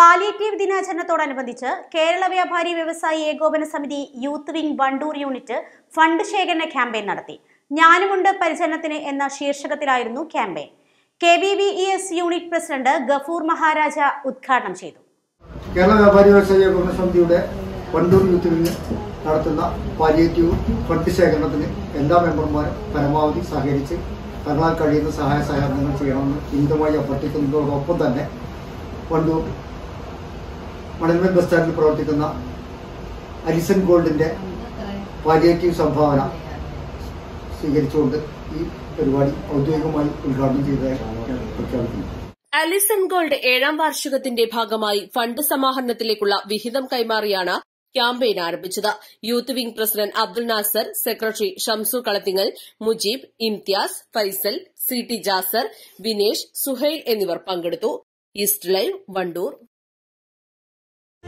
Palliative ദിനാചരണത്തോടനുബന്ധിച്ച് Kerala Vyapari Vyavasayi Ekopana Samiti youth wing Wandoor unit fund ശേഖരണ campaign നടത്തി. ഞാനുമുണ്ട് പരിചരണത്തിന് എന്ന ശീർഷകത്തിലായിരുന്നു campaign. K V V E S unit president Gafoor Maharaja ഉദ്ഘാടനം ചെയ്തു. കേരള വ്യാപാരി വ്യവസായി ഏകോപന സമിതിയുടെ വണ്ടൂർ യൂത്ത് വിംഗ് നടത്തുന്ന പാലിയേറ്റീവ് ഫണ്ട് ശേഖരണത്തിന് എല്ലാ മെമ്പർമാരും പരമാവധി സഹകരിച്ച് തങ്ങളാൽ കഴിയുന്ന സഹായ സഹകരണങ്ങൾ ചെയ്യണമെന്ന് ഹിന്ദുമായി അഭ്യർത്ഥിക്കുന്നതോടൊപ്പം തന്നെ വണ്ടൂർ മണൽമേൽ ബസ് സ്റ്റാൻഡിൽ പ്രവർത്തിക്കുന്ന അരിസൺ ഗോൾഡിന്റെ പാലിയേറ്റീവ് സംഭാവന സ്വീകരിച്ചുകൊണ്ട് ഈ പരിപാടി ഔദ്യോഗികമായി ഉദ്ഘാടനം ചെയ്തതായി പ്രഖ്യാപിക്കുന്നു. അലിസൺ ഗോൾഡ് ഏഴാം വാർഷികത്തിന്റെ ഭാഗമായി ഫണ്ട് സമാഹരണത്തിലേക്കുള്ള വിഹിതം കൈമാറിയാണ് ക്യാമ്പയിൻ ആരംഭിച്ചത്. Youth wing president Abdul Nasar secretary Shamsu Kalathingal Mujeeb Imthiyaz Faisal C T Jasar Vinesh Suhail എന്നിവർ പങ്കെടുത്തു. East live Wandoor.